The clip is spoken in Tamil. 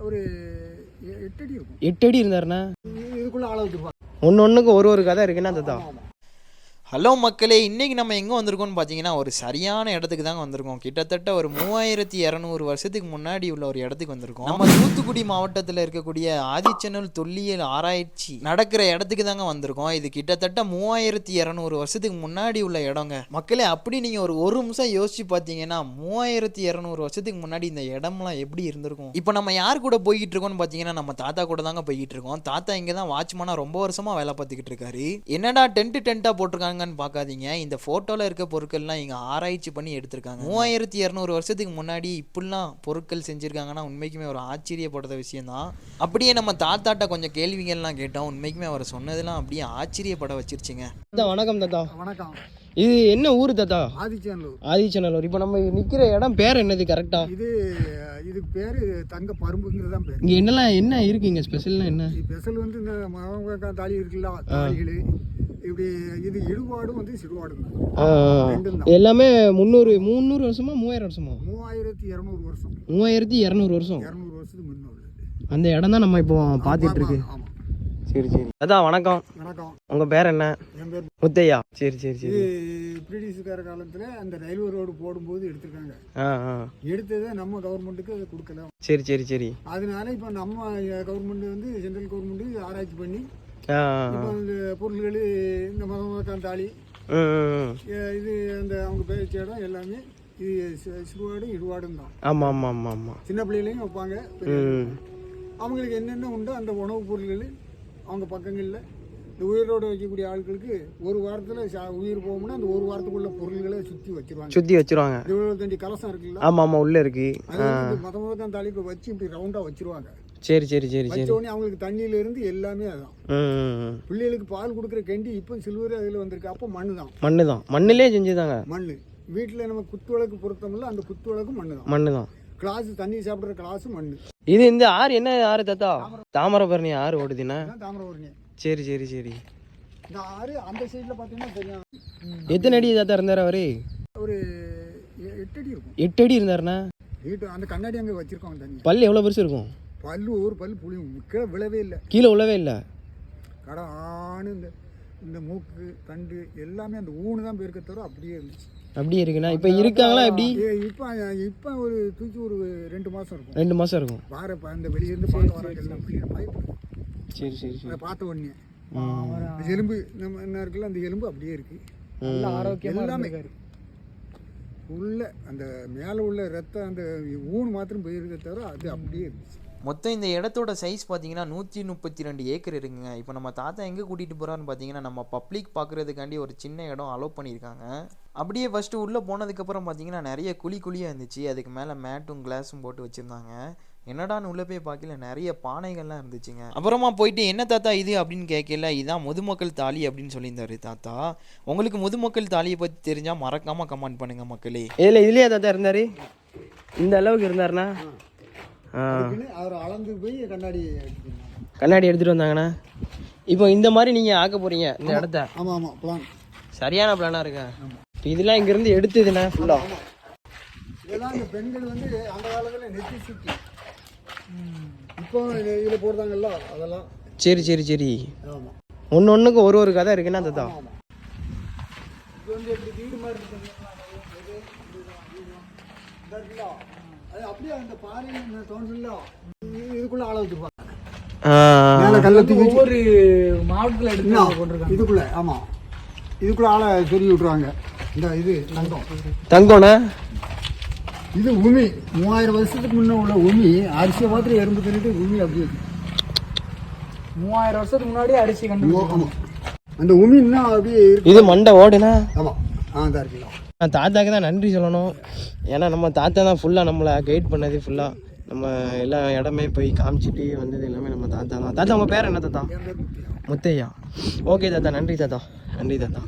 ஒரு எட்டு அடி இருக்கும். எட்டு அடி இருந்தாருண்ணா? இது- இதுக்குள்ள ஆள வச்சிருப்பாங்க. ஒன்று ஒன்றுக்கு ஒரு ஒரு கதை இருக்குன்னா தாத்தா ஹலோ மக்களே இன்றைக்கி நம்ம எங்கே வந்திருக்கோம்னு பார்த்தீங்கன்னா ஒரு சரியான இடத்துக்கு தாங்க வந்திருக்கோம். கிட்டத்தட்ட ஒரு மூவாயிரத்தி இரநூறு வருஷத்துக்கு முன்னாடி உள்ள ஒரு இடத்துக்கு வந்திருக்கோம். நம்ம தூத்துக்குடி மாவட்டத்தில் இருக்கக்கூடிய ஆதிச்சனல் தொல்லியல் ஆராய்ச்சி நடக்கிற இடத்துக்கு தாங்க வந்திருக்கோம். இது கிட்டத்தட்ட மூவாயிரத்தி இரநூறு வருஷத்துக்கு முன்னாடி உள்ள இடங்க. மக்களே அப்படி நீங்கள் ஒரு ஒரு நிமிஷம் யோசிச்சு பார்த்தீங்கன்னா மூவாயிரத்தி இரநூறு வருஷத்துக்கு முன்னாடி இந்த இடம்லாம் எப்படி இருந்திருக்கும்? இப்போ நம்ம யார் கூட போய்கிட்டு இருக்கோம்னு பார்த்தீங்கன்னா நம்ம தாத்தா கூட தாங்க போய்கிட்டு இருக்கோம். தாத்தா இங்கே தான் வாட்ச்மேனாக ரொம்ப வருஷமாக வேலை பார்த்துக்கிட்டு இருக்காரு. என்னடா டென்ட் டென்ட்டாக போட்டிருக்காங்க? போட்டிருக்காங்கன்னு பார்க்காதீங்க. இந்த ஃபோட்டோவில் இருக்க பொருட்கள்லாம் இங்கே ஆராய்ச்சி பண்ணி எடுத்திருக்காங்க. மூவாயிரத்தி இரநூறு வருஷத்துக்கு முன்னாடி இப்படிலாம் பொருட்கள் செஞ்சுருக்காங்கன்னா உண்மைக்குமே ஒரு ஆச்சரியப்படுற விஷயம் தான் அப்படியே நம்ம தாத்தாட்ட கொஞ்சம் கேள்விகள்லாம் கேட்டோம். உண்மைக்குமே அவர் சொன்னதெல்லாம் அப்படியே ஆச்சரியப்பட வச்சிருச்சுங்க. வணக்கம் தாத்தா. வணக்கம். இது என்ன ஊர் தாத்தா? ஆதிச்சநல்லூர். ஆதிச்சநல்லூர். இப்போ நம்ம நிற்கிற இடம் பேர் என்னது கரெக்டா இது இதுக்கு பேர் தங்க பரும்புங்கிறது தான் பேர். இங்கே என்னலாம் என்ன இருக்கு இங்கே ஸ்பெஷல்னா என்ன? ஸ்பெஷல் வந்து இந்த மகா தாலி இருக்குல்ல தாலிகள் இப்படி இது இடுபாடும் வந்து சிறுபாடும் எல்லாமே முந்நூறு முந்நூறு வருஷமா மூவாயிரம் வருஷமா? மூவாயிரத்தி இரநூறு வருஷம். மூவாயிரத்தி இரநூறு வருஷம். இரநூறு வருஷத்துக்கு முன்ன உள்ளது. அந்த இடம் தான் நம்ம இப்போ பார்த்துட்டு இருக்கு சரி சரி. தாத்தா வணக்கம். வணக்கம். உங்க பேர் என்ன? என் பேர் முத்தையா. சரி சரி சரி. பிரிட்டிஷ்கார காலத்தில் அந்த ரயில்வே ரோடு போடும்போது எடுத்திருக்காங்க. எடுத்ததை நம்ம கவர்மெண்ட்டுக்கு அதை கொடுக்கல. சரி சரி சரி. அதனால இப்போ நம்ம கவர்மெண்ட் வந்து சென்ட்ரல் கவர்மெண்ட் ஆராய்ச்சி பண்ணி பொருள்கள் இந்த மதம் தாலி ம், ம், ம். அஹ் இது அந்த அவங்க பேச்சு இடம் எல்லாமே இது சிறுவாடும் இடுவாடும் தான். ஆமா ஆமா ஆமா ஆமா சின்ன பிள்ளைகளையும். வைப்பாங்க அவங்களுக்கு என்னென்ன உண்டோ அந்த உணவுப் பொருள்கள் அவங்க பக்கங்களில். இந்த உயிரோடு வைக்கக்கூடிய ஆட்களுக்கு ஒரு வாரத்தில் உயிர் போகும்னா அந்த ஒரு வாரத்துக்குள்ள பொருள்களை சுற்றி வச்சிருவாங்க. சுத்தி வச்சிருவாங்க. இருபத்தஞ்சு கலசம் இருக்குல்ல? ஆமா ஆமா உள்ள இருக்கு. மத மதம் தாலிக்கு வச்சு இப்படி ரவுண்டாக வச்சிருவாங்க. சரி சரி சரி சரி. உடனே அவங்களுக்கு தண்ணியில இருந்து எல்லாமே அதான். பிள்ளைகளுக்கு பால் கொடுக்குற கெண்டி இப்போ சில்வர் அதில் வந்திருக்கு. அப்போ மண்ணு தான் மண்ணு தான் மண்ணுலே செஞ்சுதாங்க. மண்ணு. வீட்டில் நம்ம குத்து விளக்கு பொருத்தமில்ல அந்த குத்து விளக்கு மண்ணு தான் மண்ணு தான் கிளாஸ் தண்ணி சாப்பிட்ற கிளாஸ் மண்ணு. இது இந்த ஆறு என்ன ஆறு தாத்தா? தாமிரபரணி ஆறு ஓடுதுண்ணா அதான் தாமிரபரணி. சரி சரி சரி. இந்த ஆறு அந்த சைடில் பார்த்தீங்கன்னா தெரியும் எத்தனை அடி தாத்தா இருந்தார் அவரு? ஒரு எட்டு அடி இருக்கும். எட்டு அடி இருந்தாருண்ணா வீட்டு அந்த கண்ணாடி அங்கே வச்சிருக்கோம் தண்ணி. பல் எவ்வளோ பெருசு இருக்கும்? பல்லு ஒரு பல்லு புளியும் கீழே விழவே இல்லை. கீழே உள்ளவே இல்லை. கடை ஆணு இந்த இந்த மூக்கு தண்டு எல்லாமே அந்த ஊனு தான் போயிருக்க தவிர அப்படியே இருந்துச்சு. அப்படியே இருக்குண்ணா. இப்போ இருக்காங்களா எப்படி? ஏ, இப்போ இப்போ ஒரு தூக்கி ஒரு ரெண்டு மாதம் இருக்கும். ரெண்டு மாதம் இருக்கும். வார அந்த வெளியிருந்து பார்க்க வர எல்லாம் சரி சரி சரி. பார்த்த உடனே. எலும்பு நம்ம என்ன இருக்குல்ல அந்த எலும்பு அப்படியே இருக்கு. ம். எல்லாமே. உள்ள அந்த மேலே உள்ள ரத்தம் அந்த ஊன் மாத்திரம் போயிருக்க தவிர அது அப்படியே இருந்துச்சு. மொத்தம் இந்த இடத்தோட சைஸ் பார்த்தீங்கன்னா நூற்றி முப்பத்தி ரெண்டு ஏக்கர் இருக்குங்க. இப்போ நம்ம தாத்தா எங்கே கூட்டிகிட்டு போகிறான்னு பார்த்தீங்கன்னா நம்ம பப்ளிக் பார்க்குறதுக்காண்டி ஒரு சின்ன இடம் அலோவ் பண்ணியிருக்காங்க அப்படியே ஃபஸ்ட்டு உள்ளே போனதுக்கப்புறம் பார்த்தீங்கன்னா நிறைய குழி குழியாக இருந்துச்சு. அதுக்கு மேலே மேட்டும் கிளாஸும் போட்டு வச்சுருந்தாங்க. என்னடான்னு உள்ளே போய் பார்க்கல நிறைய பானைகள்லாம் இருந்துச்சுங்க. அப்புறமா போயிட்டு என்ன தாத்தா இது? அப்படின்னு கேட்கல. இதான் முதுமக்கள் தாலி அப்படின்னு சொல்லியிருந்தாரு தாத்தா. உங்களுக்கு முதுமக்கள் தாலியை பற்றி தெரிஞ்சால் மறக்காமல் கமெண்ட் பண்ணுங்கள் மக்களே. இதில் இதுலேயே தாத்தா இருந்தார்? இந்த அளவுக்கு அதுக்குன்னு அவர் அளந்து போய் கண்ணாடி கண்ணாடி எடுத்துகிட்டு வந்தாங்கண்ணா? இப்போ இந்த மாதிரி நீங்கள் ஆக்க போகிறீங்க இந்த இடத்த? ஆமாம் ஆமாம் பிளான் சரியான பிளானாக இருக்கா? இப்போ இதெல்லாம் இங்கேருந்து எடுத்ததுண்ணா ஃபுல்லாக இதெல்லாம் இந்த பெண்கள் வந்து அந்த காலத்தில் நெத்தி சுத்தி இப்போ இதில் போடுறாங்கல்ல அதெல்லாம். சரி சரி சரி. ஆமாம் ஒன்று ஒன்றுக்கு ஒரு ஒரு கதை இது வந்து எப்படி வீடு மாதிரி இருக்குது? அது அப்படியே அந்த பாறையில் தோன்றல இதுக்குள்ள ஆள வச்சிருப்பாங்க. மேலே கல்ல தூக்கி வச்சு- ஒவ்வொரு மாவட்டத்தில் எடுத்து இதுக்குள்ள ஆமாம் இதுக்குள்ள ஆளை சொருகி விட்ருவாங்க இந்த இது தங்கம். தங்கம்ண்ணா இது உமி. மூவாயிரம் வருஷத்துக்கு முன்ன உள்ள உமி. அரிசியை மாத்திரம் எறும்பு உமி அப்படியே இருக்கு. மூவாயிரம் வருஷத்துக்கு முன்னாடி அரிசி கண்டு ஆமாம் அந்த உமி இன்னும் அப்படியே இருக்கு. இது மண்டை ஓடுண்ணா ஆமாம் ஆ தான். இருக்கலாம் நான் தாத்தாக்கு தான் நன்றி சொல்லணும். ஏன்னா நம்ம தாத்தா தான் ஃபுல்லாக நம்மளை கைட் பண்ணது ஃபுல்லாக நம்ம எல்லா இடமே போய் காமிச்சிட்டு வந்தது எல்லாமே நம்ம தாத்தா தான். தாத்தா உங்கள் பேர் என்ன தாத்தா? முத்தையா. ஓகே தாத்தா. நன்றி தாத்தா. நன்றி தாத்தா.